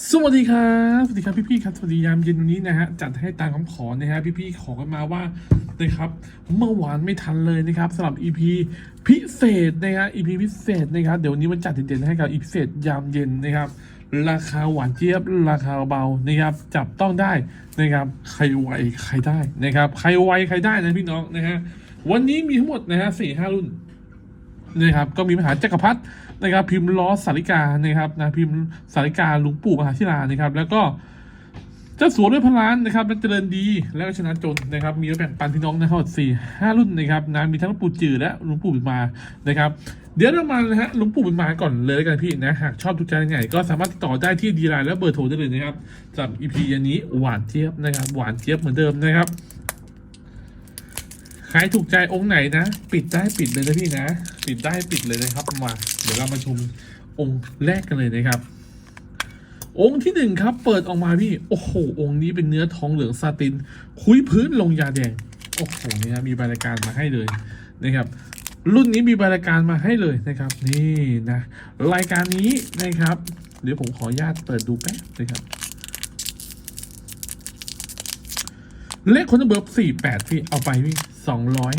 สวัสดีครับ สวัสดีครับพี่ๆครับ สวัสดียามเย็นวันนี้นะฮะ จัดให้ตามคำขอนะฮะพี่ๆขอกันมาว่านะครับ เมื่อวานไม่ทันเลยนะครับสำหรับ EP พิเศษนะฮะ EP พิเศษนะครับ เดี๋ยววันนี้มันจัดเด่นๆให้กับ EP พิเศษยามเย็นนะครับ ราคาหวานเจี๊ยบ ราคาเบานะครับ จับต้องได้นะครับ ใครไวใครได้นะครับ ใครไวใครได้นะพี่น้องนะฮะ วันนี้มีทั้งหมดนะฮะสี่ห้ารุ่นนะครับ ก็มีมหาจักรพรรดิ นะครับพิมพ์ล้อสาริกานะครับนะพิมพ์สาริกาหลุงปู่มหาชิลานะครับ แล้วก็เจ้าสัวด้วยพนล้านนะครับและเจริญดีแล้วก็ชนะจนนะครับ มีแบ่งปันพี่น้องนะครับสี่ห้ารุ่นนะครับนะมีทั้งหลวงปู่จืดและหลวงปู่บุญมานะครับ เดี๋ยวเรามานะฮะหลวงปู่บุญมาก่อนเลยกันพี่นะหากชอบทุกใจยังไงก็สามารถติดต่อได้ที่ดีไลน์และเบอร์โทรได้เลยนะครับสำหรับ EP อันนี้หวานเจี๊ยบนะครับ หวานเจี๊ยบเหมือนเดิมนะครับ ใครถูกใจองค์ไหนนะ ปิดได้ปิดเลยนะพี่นะ ปิดได้ปิดเลยนะครับมาเดี๋ยวเรามาชมองค์แรกกันเลยนะครับ องค์ที่หนึ่งครับ เปิดออกมาพี่ โอ้โห องค์นี้เป็นเนื้อทองเหลืองซาติน คุยพื้นลงยาแดง โอ้โหเนี่ยมีบรายการมาให้เลยนะครับ รุ่นนี้มีบรายการมาให้เลยนะครับ นี่นะ รายการนี้นะครับ เดี๋ยวผมขออนุญาตเปิดดูแป๊บนะครับเลขคนเบอร์สี่แปดพี่เอาไปพี่ สองร้อย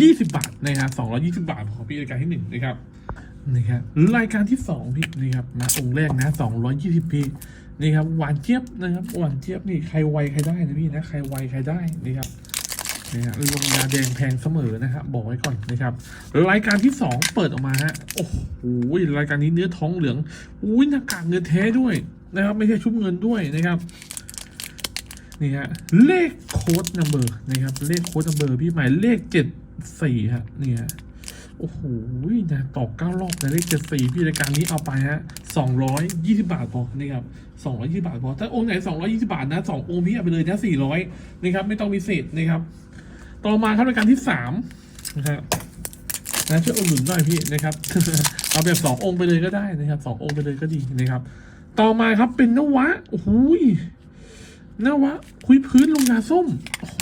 ยี่สิบาทนะครับสองร้อยี่สิบาทของพี่รายการที่หนึ่งนะครับนี่ครับรายการที่สองพี่นี่ครับนะองค์แรกนะสองร้อยี่สิบพี่นี่ครับหวานเจี๊ยบนะครับหวานเจี๊ยบนี่ใครไวใครได้นะพี่นะใครไวใครได้นี่ครับนี่ฮะลงยาแดงแพงเสมอนะครับบอกไว้ก่อนนะครับรายการที่สองเปิดออกมาฮะโอ้โหรายการนี้เนื้อท้องเหลืองอุ้ยหน้ากากเงินแท้ด้วยนะครับ ไม่ใช่ชุบเงินด้วยนะครับ นี่ฮะเลขโค้ดนัมเบอร์นะครับเลขโค้ดนัมเบอร์พี่หมายเลขเจ็ดสี่ฮะนี่ฮะโอ้โหนะต่อเก้ารอบในเลขเจ็ดสี่พี่รายการนี้เอาไปฮะสองร้อยยี่สิบาทพอนี่ครับสองร้อยยี่สิบาทพอถ้าองค์ไหนสองร้อยยี่สิบาทนะสององค์พี่เอาไปเลยนะสี่ร้อยนะครับไม่ต้องมีเศษนะครับ ต่อมาครับรายการที่สามนะครับนะช่วยอุดหนุนหน่อยพี่นะครับเอาแบบสององค์ไปเลยก็ได้นะครับสององค์ไปเลยก็ดีนะครับ ต่อมาครับเป็นนวะโอ้โหย นวะ คุยพื้นลงยาส้ม โอ้โห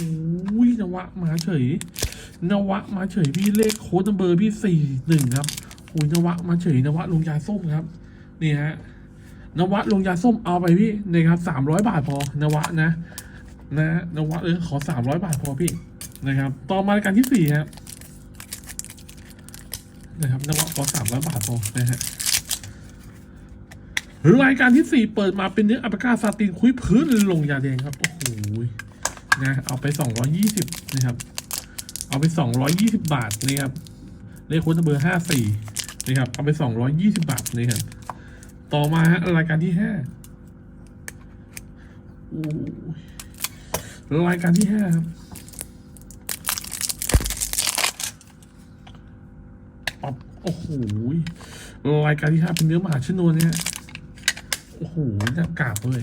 นวะ มาเฉย นวะ มาเฉยพี่เลขโค้ดนัมเบอร์พี่สี่หนึ่งครับโอ้ยนวะ มาเฉยนวะ ลงยาส้มครับ นี่ฮะ นวะ ลงยาส้มเอาไปพี่นะครับสามร้อยบาทพอนวะนะ นะนวะเออขอสามร้อยบาทพอพี่นะครับ ต่อมารายการที่สี่ครับนะครับนวะขอสามร้อยบาทพอนะฮะ รายการที่สี่เปิดมาเป็นเนื้ออัปกาซาตินคุยพื้นลงยาแดงครับ โอ้โหนะเอาไปสองร้อยี่สิบนะครับ เอาไปสองร้อยี่สิบบาทนะครับเลขโค้ดเบอร์ห้าสี่นะครับ เอาไปสองร้อยี่สิบาทนะครับต่อมาฮะรายการที่ห้าโอ้รายการที่ห้าครับอ๊อบโอ้โหรายการที่ห้าเป็นเนื้อมหาชนวนเนี่ย โอ้โหหน้ากากด้วย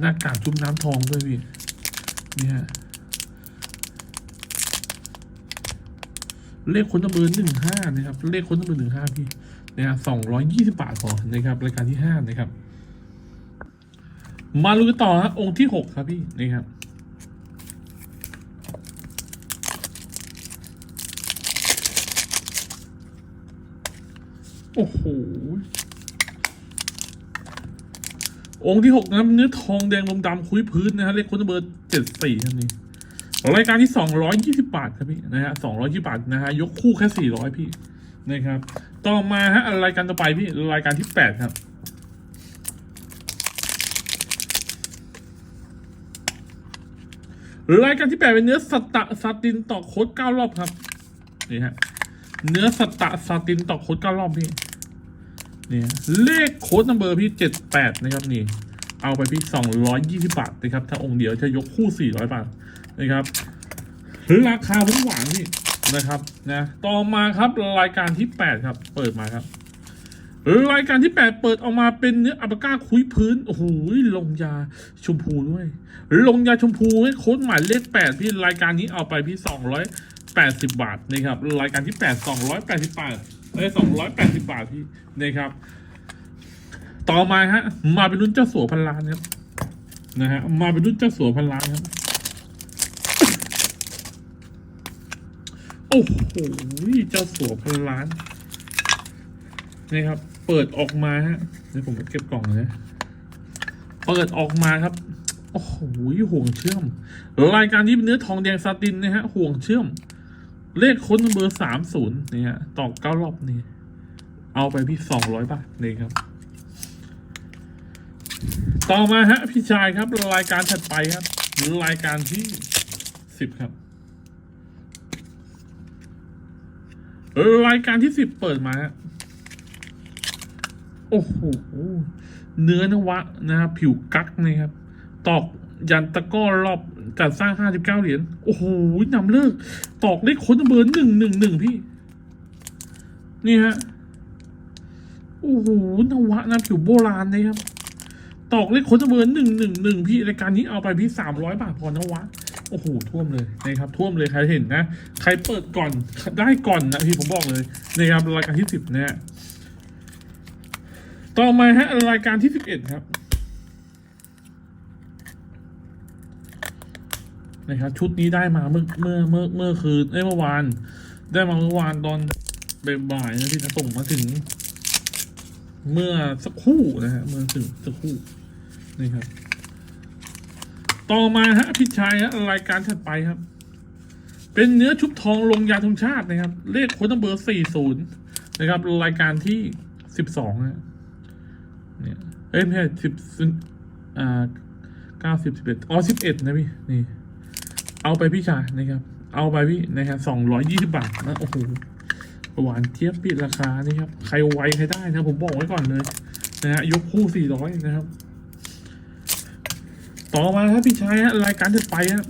หน้ากากจุ่มน้ำทองด้วยพี่เนี่ฮะเลขคนตำเบอร์หนึ่งห้านะครับ เลขคนตำเบอร์หนึ่งห้าพี่นะฮะสองร้อยยี่สิบบาทพอนะครับ รายการที่ห้านะครับ มาลุยต่อฮะองค์ที่หกครับพี่นี่ครับโอ้โห องค์ที่หกนะครับเนื้อทองแดงลมดำคุยพื้นนะฮะเลขคนเบอร์เจ็ดสี่ครับนี่รายการที่สองร้อยยี่สิบาทครับพี่นะฮะสองร้อยยี่บาทนะฮะยกคู่แค่สี่ร้อยพี่นะครับ ต่อมาฮะรายการต่อไปพี่รายการที่แปดครับรายการที่แปดเป็นเนื้อสตะซาตินต่อโคดเก้ารอบครับนี่ฮะเนื้อสตะซาตินต่อโคดเก้ารอบพี่ นี่เลขโค้ดนัมเบอร์พี่เจ็ดแปดนะครับนี่ เอาไปพี่สองร้อยยี่สิบาทนะครับ ถ้าองค์เดียวจะยกคู่สี่ร้อยบาทนะครับหรือราคาหวานหวานพี่นะครับนะต่อมาครับรายการที่แปดครับ เปิดมาครับ รายการที่แปดเปิดออกมาเป็นเนื้ออัปก้าคุยพื้นโอ้โหลงยาชมพูด้วย ลงยาชมพูให้โค้ดหมายเลขแปดพี่รายการนี้เอาไปพี่สองร้อยแปดสิบาทนะครับรายการที่แปดสอ งร้ยสองร้อยแปดสิบบาทพี่นะครับ ต่อมาฮะ มาเป็นรุ่นเจ้าสัวพันล้านครับนะฮะมาเป็นรุ่นเจ้าสัวพันล้านครับโอ้โหเจ้าสัวพันล้านนี่ครับ เปิดออกมาฮะเดี๋ยวผมเก็บกล่องเลยนะเปิดออกมาครับโอ้โหห่วงเชื่อม รายการนี้เป็นเนื้อทองแดงซาตินนะฮะห่วงเชื่อม เลขค้นเบอร์สามศูนย์เนี่ฮะต่อเก้ารอบนี่ เอาไปพี่สองร้อยบาทนี่ครับ ต่อมาฮะ พี่ชายครับ รายการถัดไปครับ รายการที่สิบครับ รายการที่สิบเปิดมาฮะโอ้โหเนื้อนวะนะครับ ผิวกักนะครับ ตอกยันตะก้อรอบ จัดสร้างห้าสิบเก้าเหรียญ โอ้โหนำเลิก ตอกเลขค้นเบอร์หนึ่งหนึ่งหนึ่งพี่ นี่ฮะ โอ้โหนวะนะผิวโบราณนะครับ ตอกเลขค้นเบอร์หนึ่งหนึ่งหนึ่งพี่ รายการนี้เอาไปพี่สามร้อยบาทพอนวะ โอ้โห ท่วมเลยนะครับ ท่วมเลยใครเห็นนะ ใครเปิดก่อน ได้ก่อนนะพี่ผมบอกเลยนะครับรายการที่สิบนะฮะต่อมาฮะรายการที่สิบเอ็ดครับ นะครับ ชุดนี้ได้มาเมื่อเมื่อเมื่อเมื่อคืนเอ้ยเมื่อวาน ได้มาเมื่อวานตอนบ่ายๆนะที่นะส่งมาถึง เมื่อสักครู่นะฮะเมื่อถึงสักครู่นี่ครับ ต่อมาฮะพี่ชายฮะรายการถัดไปครับ เป็นเนื้อชุบทองลงยาธงชาตินะครับ เลขโค้ดเบอร์สี่ศูนย์นะครับ รายการที่สิบสองนะเนี่ยเอ้ยไม่ใช่สิบอ่าเก้าสิบสิบเอ็ดอ๋อสิบเอ็ดนะพี่ นี่ เอาไปพี่ชายนะครับ เอาไปพี่นะครับสองร้อยยี่สิบาทนะโอ้โหหวานเทียบปิดราคานี่ครับ ใครไวใครได้นะผมบอกไว้ก่อนเลยนะฮะยกคู่สี่ร้อยนะครับ ต่อมาครับพี่ชายฮะรายการถัดไปฮะ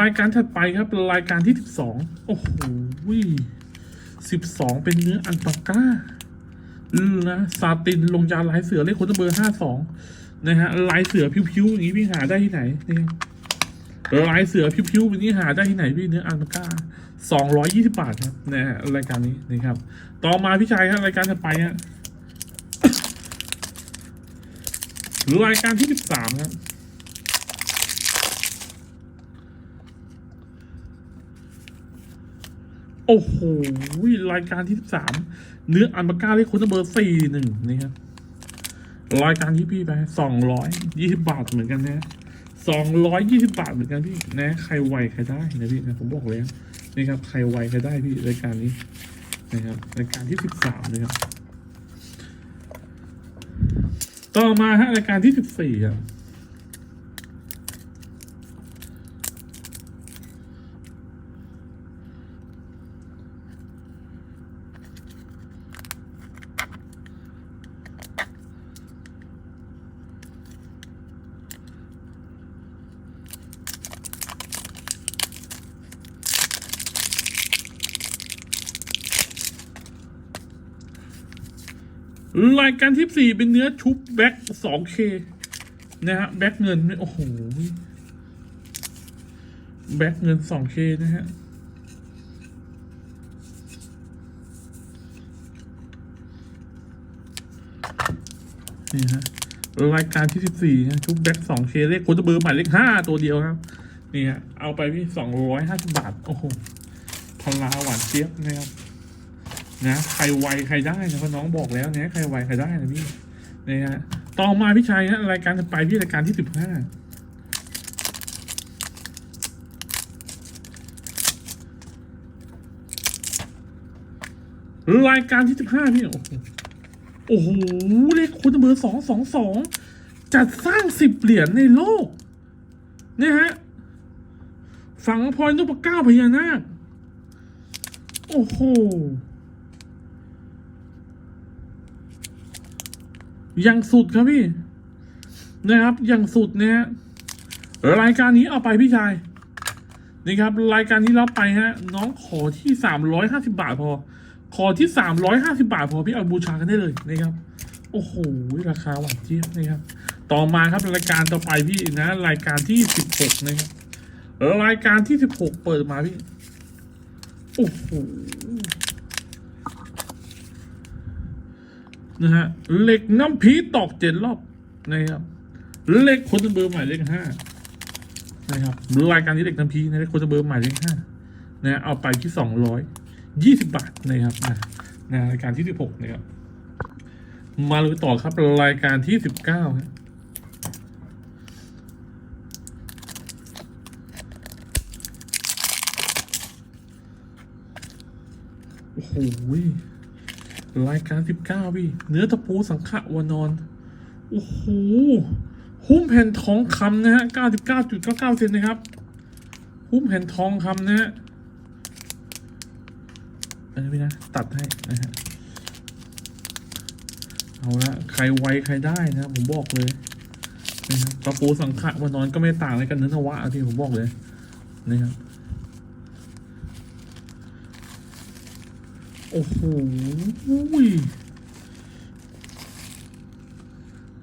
รายการถัดไปครับ รายการที่สิบสองโอ้โหสิบสองเป็นเนื้ออันปาก้านะซาตินลงยาลายเสือเลขค้ดเบอร์ห้าสอง นะฮะลายเสือพิ้วๆอย่างนี้พี่หาได้ที่ไหนนี่ครับลายเสือพิ้วๆแบบนี้หาได้ที่ไหนพี่เนื้ออันปาก้าสองร้อยยี่สิบาทครับนะฮะรายการนี้นะครับ ต่อมาพี่ชายครับรายการถัดไปฮะหรือรายการที่สิบสามครับโอ้โหรายการที่สิบสามเนื้ออันบาก้าเลขคุณเบอร์สี่หนึ่งนี่ครับ รายการที่พี่ไปสองร้อยยี่สิบบาทเหมือนกันนะสองร้อยยี่สิบาทเหมือนกันพี่นะใครไวใครได้นะพี่นะผมบอกเลยนี่ครับใครไวใครได้พี่รายการนี้นะครับรายการที่สิบสามนะครับต่อมาฮะรายการที่สิบสี่ครับ รายการที่สี่เป็นเนื้อชุบแบ็กสองเคนะฮะแบ็กเงินเนี่ยโอ้โหแบ็กเงินสองเคนะฮะนี่ฮะรายการที่สิบสี่นะชุบแบ็กสองเคเลขโค้ดเบอร์หมายเลขห้าตัวเดียวครับ นี่ฮะเอาไปพี่สองร้อยห้าสิบาท โอ้โหพลาหวานเจี๊ยบนะครับ นะใครไวใครได้นะเพราะน้องบอกแล้วนะใครไวใครได้นะพี่นะฮะต่อมาพี่ชายนะรายการจะไปที่รายการที่สิบห้ารายการที่สิบห้าพี่ โอ้โหเลขคุณเบอร์สองสองสองจัดสร้างสิบเหรียญในโลกเนี่ยฮะ ฝังพลอยนพเก้าพญานาค โอ้โห ยังสุดครับพี่ นะครับยังสุดนะฮะรายการนี้เอาไปพี่ชายนี่ครับ รายการนี้รับไปฮะ น้องขอที่สามร้อยห้าสิบาทพอ ขอที่สามร้อยห้าสิบาทพอพี่เอาบูชากันได้เลยนะครับ โอ้โหราคาหวานเจี๊ยบนะครับ ต่อมาครับรายการต่อไปพี่นะ รายการที่สิบหกนะครับรายการที่สิบหกเปิดมาพี่ โอ้โห นะฮะเหล็กน้ำพีตอกเจ็ดรอบนะครับเลขคนเบอร์หมายเลขห้านะครับรายการนี้เหล็กน้ำพีนะเลขคนเบอร์หมายเลขห้านะเอาไปที่สองร้อยยี่สิบบาทนะครับนะนะรายการที่สิบหกนะครับ มาลุยต่อครับรายการที่สิบเก้าโอ้โห รายการสิบเก้าพี่ เนื้อตะปูสังขะวานอน โอ้โห หุ้มแผ่นทองคำนะฮะเก้าสิบเซนนะครับ หุ้มแผ่นทองคำนะฮะ อันนี้พี่นะ ตัดให้นะฮะ เอาละใครไวใครได้นะผมบอกเลยนะครับตะปูสังขะวานอนก็ไม่ต่างอะไรกันเนื้อนวะที่ผมบอกเลยนะครับ โอ้โห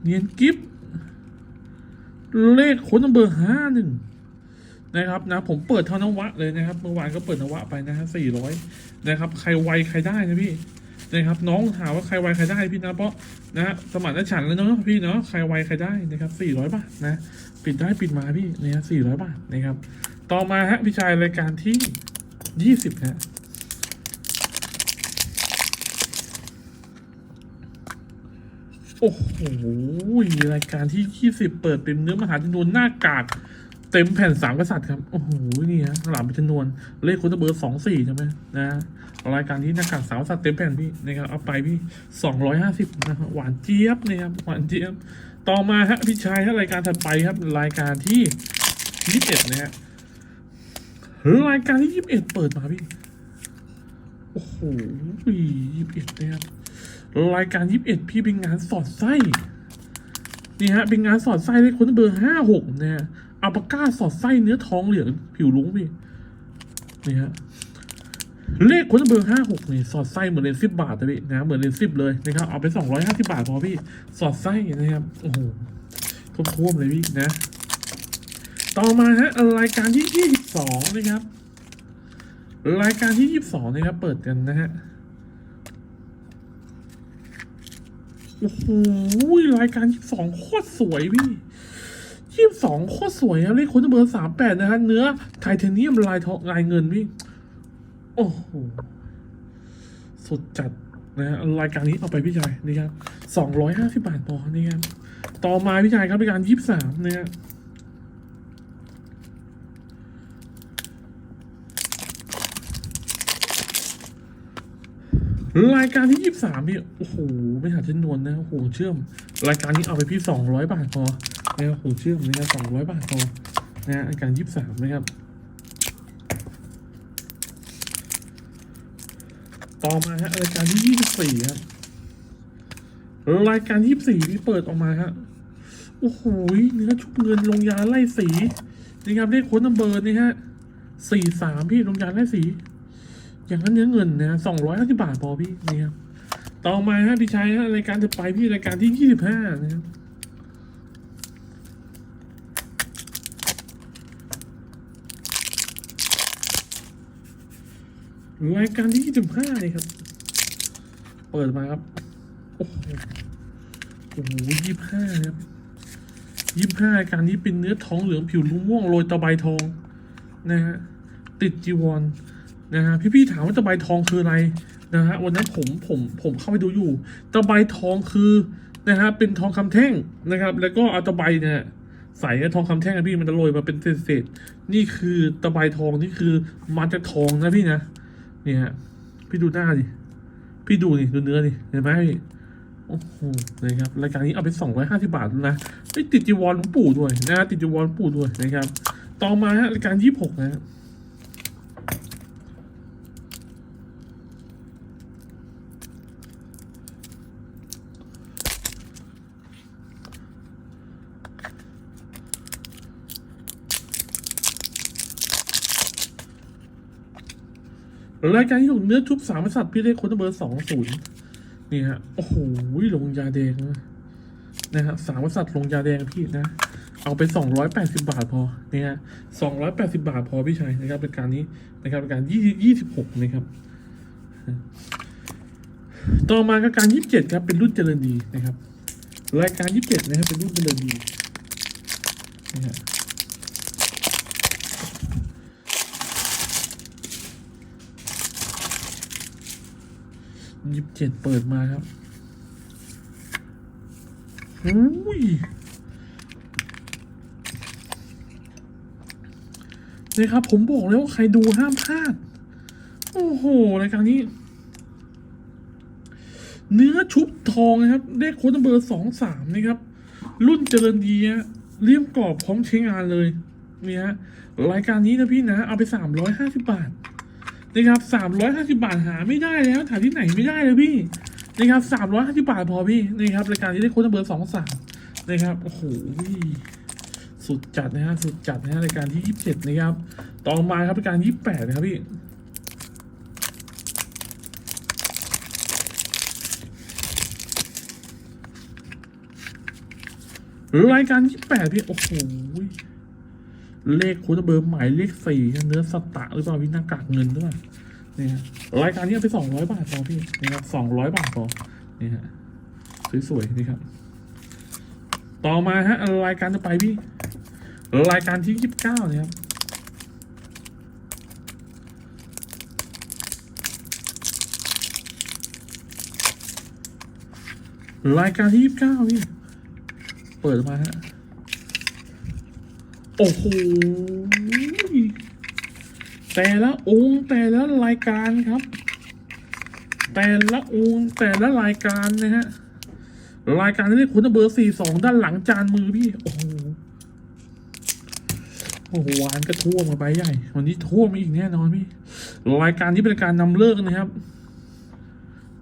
เนียนกิฟเลขค้นเบอร์ห้าหนึ่งนะครับนะผมเปิดเท่านวะเลยนะครับ เมื่อวานก็เปิดนวะไปนะฮะสี่ร้อยนะครับ ใครไวใครได้นะพี่นะครับ น้องถามว่าใครไวใครได้พี่นะเพราะนะฮะสมานฉันแล้วเนาะพี่เนาะใครไวใครได้นะครับสี่ร้อยบาทนะปิดได้ปิดมาพี่นะฮะสี่ร้อยบาทนะครับ ต่อมาฮะพี่ชายรายการที่ยี่สิบฮะ โอ้โหรายการที่ยี่สิบเปิดเป็นเนื้อมหาจำนวนหน้ากากเต็มแผ่นสามกษัตริย์ครับ โอ้โห นี่ฮะหลามเป็นจำนวน เลขคุณเบอร์สองสี่ใช่ไหมนะ รายการที่หน้ากากสาวสัตว์เต็มแผ่นพี่นะครับ เอาไปพี่สองร้อยห้าสิบนะครับหวานเจี๊ยบนะครับหวานเจี๊ยบ ต่อมาฮะพี่ชายฮะรายการถัดไปครับ รายการที่ยี่สิบเอ็ดนะฮะรายการที่ยี่สิบเอ็ดเปิดมาพี่ โอ้โหยี่สิบเอ็ดนะครับ รายการยี่สิบเอ็ดพี่เป็นงานสอดไส้นี่ฮะเป็นงานสอดไส้ได้คนเบอร์ห้าหกนะฮะอัลปาก้าสอดไส้เนื้อทองเหลืองผิวลุ้งพี่นี่ฮะเลขคนเบอร์ห้าหกนี่สอดไส้เหมือนเลนสิบบาทนะพี่นะเหมือนเลนสิบเลยนะครับเอาไปสองร้อยห้าสิบาทพอพี่สอดไส้นะครับโอ้โหท่วมๆเลยพี่นะ ต่อมาฮะรายการที่ยี่สิบสองนะครับ รายการที่ยี่สิบสองนะครับเปิดกันนะฮะ โอ้โหรายการยี่สิบสองโคตรสวยพี่ยี่สิบสองโคตรสวยนะเลขคนเบอร์สามแปดนะฮะ เนื้อไทเทเนียมลายทองลายเงินพี่ โอ้โห สุดจัดนะฮะรายการนี้เอาไปพี่ชายนี่ครับสองร้อยห้าสิบบาทพอนี่ครับต่อมาพี่ชายครับรายการยี่สิบสามนะฮะ รายการที่ยี่สิบสามพี่โอ้โหไม่หาเช่นนวลนะโอ้โหเชื่อม รายการนี้เอาไปพี่สองร้อยบาทพอนะครับโอ้โหเชื่อมนะครับสองร้อยบาทพอนะฮะรายการยี่สิบสามนะครับ ต่อมาฮะรายการที่ยี่สิบสี่ครับรายการยี่สิบสี่ที่เปิดออกมาฮะโอ้โหเนื้อชุบเงินลงยาไล่สีนี่ครับเลขโค้ดนัมเบอร์นี่ฮะสี่สามพี่ลงยาไล่สี อย่างนั้นเนื้อเงินนะสองร้อยห้าสิบาทพอพี่นี่ครับต่อมาฮะพี่ชายฮะรายการจะไปพี่รายการที่ยี่สิบห้านะครับรายการที่ยี่สิบห้าเลยครับ เปิดมาครับ โอ้โหโอ้โหยี่ห้าครับยี่สิบห้ารายการนี้เป็นเนื้อทองเหลืองผิวลุ้งม่วงโรยตะไบทองนะฮะติดจีวร นะฮะพี่ๆถามว่าตะไบทองคืออะไรนะฮะวันนั้นผมผมผมเข้าไปดูอยู่ ตะไบทองคือนะฮะเป็นทองคำแท่งนะครับ แล้วก็เอาตะไบเนี่ยใส่ทองคำแท่งอะพี่มันจะโรยมาเป็นเศษๆนี่คือตะไบทองนี่คือมาจากทองนะพี่นะเนี่ยฮะพี่ดูหน้าดิพี่ดูนี่ดูเนื้อดิเห็นไหมพี่โอ้โหนะครับรายการนี้เอาไปสองร้อยห้าสิบาทแล้วนะไม่ติดจีวรหลวงปู่ด้วยนะติดจีวรหลวงปู่ด้วยนะครับ ต่อมาฮะรายการยี่สิบหกนะ รายการที่หกเนื้อชุบสามกษัตริย์พี่เลขคนเบอร์สองศูนย์นี่ฮะโอ้โหลงยาแดงนะฮะสามกษัตริย์ลงยาแดงพี่นะ เอาไปสองร้อยแปดสิบาทพอเนี่ยสองร้อยแปดสิบาทพอพี่ชัยนะครับเป็นการนี้นะครับเป็นการยี่ยี่สิบหกนะครับ ต่อมาก็การยี่สิบเจ็ดครับเป็นรุ่นเจริญดีนะครับ รายการยี่สิบเจ็ดนะครับเป็นรุ่นเจริญดีนะฮะ ยี่สิบเจ็ดเปิดมาครับอุ้ยนี่ครับ ผมบอกแล้วว่าใครดูห้ามพลาด โอ้โหรายการนี้ เนื้อชุบทองนะครับเลขโค้ดเบอร์สองสามนะครับ รุ่นเจริญดีฮะเลี่ยมกรอบพร้อมใช้งานเลยเนี่ยฮะรายการนี้นะพี่นะ เอาไปสามร้อยห้าสิบบาท นะครับสามร้อยห้าสิบาทหาไม่ได้แล้วหาที่ไหนไม่ได้เลยพี่นะครับสามร้อยห้าสิบาทพอพี่นะครับรายการนี้ได้โค้ดเบอร์สองสามนะครับโอ้โหสุดจัดนะฮะสุดจัดนะฮะรายการที่ยี่สิบเจ็ดนะครับต่อมาครับรายการยี่สิบแปดนะครับพี่รายการที่แปดพี่โอ้โห เลขโค้ดเบอร์หมายเลขสี่เนื้อสตะหรือเปล่าพี่หน้ากากเงินด้วยนี่ฮะรายการนี้เอาไปสองร้อยบาทพอพี่นะครับสองร้อยบาทพอนี่ฮะสวยๆนี่ครับ ต่อมาฮะรายการจะไปพี่รายการที่ยี่สิบเก้าเนี่ยครับรายการที่ยี่สิบเก้าพี่ เปิดมาฮะ โอ้โหแต่ละองค์แต่ละรายการครับ แต่ละองค์แต่ละรายการนะฮะรายการนี้คุณเบอร์สี่สองด้านหลังจานมือพี่ โอ้โหโอ้โหวานก็ท่วมมาใบใหญ่ วันนี้ท่วมอีกแน่นอนพี่ รายการนี้เป็นการนำเลิกนะครับ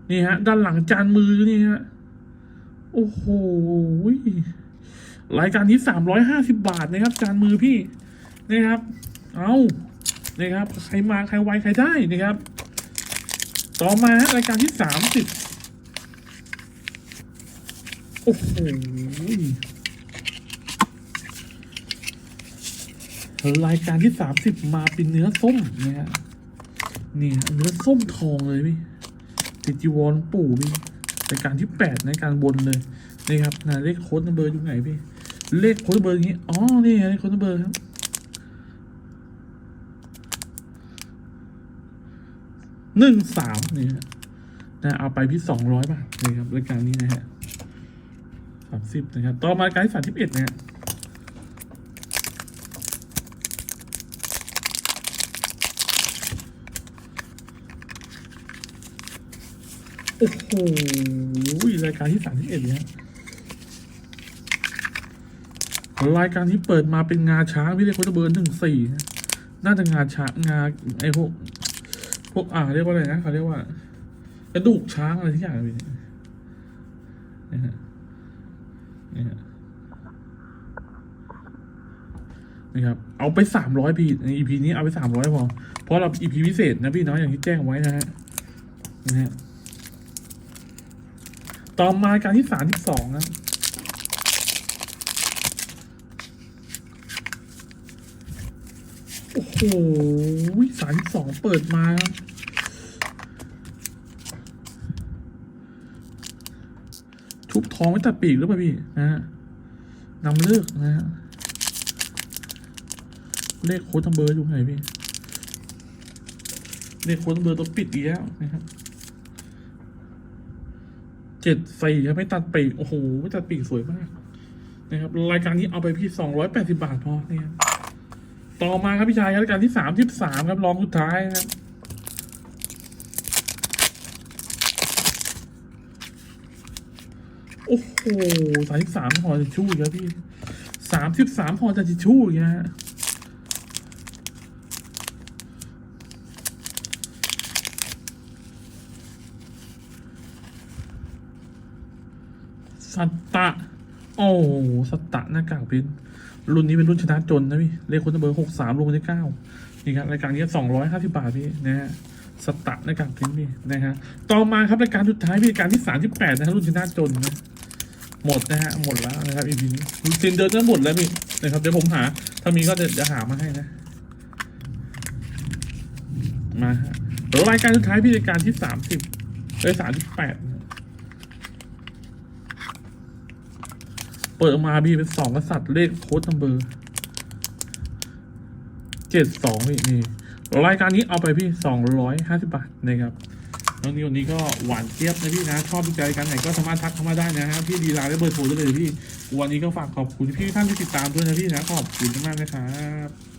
นี่ฮะ ด้านหลังจานมือนี่ฮะ โอ้โห รายการนี้สามร้อยห้าสิบาทนะครับ จานมือพี่นะครับ เอานะครับ ใครมาใครไวใครได้นะครับ ต่อมารายการที่สามสิบโอ้โหรายการที่สามสิบมาเป็นเนื้อส้มนะฮะนี่ฮะเนื้อส้มทองเลยพี่ติดจีวรปู่พี่รายการที่แปดในการบนเลยนี่ครับนะเลขโค้ดเบอร์อยู่ไหนพี่ เลขโค้ดเบอร์อย่างนี้ อ๋อ นี่ไงโค้ดเบอร์ครับ หนึ่งสามนี่ฮะนะเอาไปพี่สองร้อยบาทนี่ครับรายการนี้นะฮะสามสิบนะครับ ต่อมาการที่สามสิบเอ็ดนะฮะโอ้โหรายการที่สามสิบเอ็ดเนี่ย รายการนี้เปิดมาเป็นงาช้างพี่เรียกว่าจะเบอร์หนึ่งสี่น่าจะงาช้างงาไอ้พวกพวกอ่าเรียกว่าอะไรนะเขาเรียกว่ากระดูกช้างอะไรที่อย่างนี้นะฮะนี่ฮะนี่ครับ เอาไปสามร้อยพีในอีพีนี้เอาไปสามร้อยพอ เพราะเราอีพีพิเศษนะพี่น้อยอย่างที่แจ้งไว้นะฮะนะฮะต่อมาการที่สามที่สองนะ โอ้โหสามสองเปิดมาครับชุบทองไว้ตัดปีกหรือเปล่าพี่นะฮะนำเลิกนะฮะเลขโค้ดทัมเบอร์อยู่ไหนพี่ เลขโค้ดทัมเบอร์ตัวปิดอีกแล้วนะครับเจ็ดสี่ครับไม่ตัดปีก โอ้โหไม่ตัดปีกสวยมาก นะครับ รายการนี้เอาไปพี่สองร้อยแปดสิบาทพอเนี่ย ต่อมาครับพี่ชายรับรายการที่สามที่สามครับรองสุดท้ายครับโอ้โหสามสิบสามห่อจะชู่อีกแล้วพี่สามสิบสามห่อจะชู่อีกนะฮะสัตตะ โอ้ สัตตะหน้ากากเป็น รุ่นนี้เป็นรุ่นชนะจนนะพี่เลขคนเบอร์หกสามลงมาที่เก้านี่ครับรายการนี้สองร้อยห้าสิบาทพี่นะฮะสตะหน้ากากเป็นพี่นะฮะต่อมาครับรายการสุดท้ายพี่รายการที่สามที่แปดนะฮะรุ่นชนะจนนะหมดนะฮะหมดแล้วนะครับอีพีนี้ซ็นเดินจะหมดแล้วพี่นะครับเดี๋ยวผมหา ถ้ามีก็เดี๋ยวจะหามาให้นะ มาฮะแล้วรายการสุดท้ายพี่รายการที่สามสิบเลยสามสิบแปด เปิดออกมาพี่เป็นสองกษัตริย์เลขโค้ดนัมเบอร์เจ็ดสองพี่นี่รายการนี้เอาไปพี่สองร้อยห้าสิบบาทนะครับน้องนิววันนี้ก็หวานเจี๊ยบนะพี่นะ ชอบใจกันไหนก็สามารถทักเข้ามาได้นะฮะพี่ดีไลน์ได้เบอร์โทรได้เลยพี่ วันนี้ก็ฝากขอบคุณพี่ท่านที่ติดตามด้วยนะพี่นะขอบคุณมากนะครับ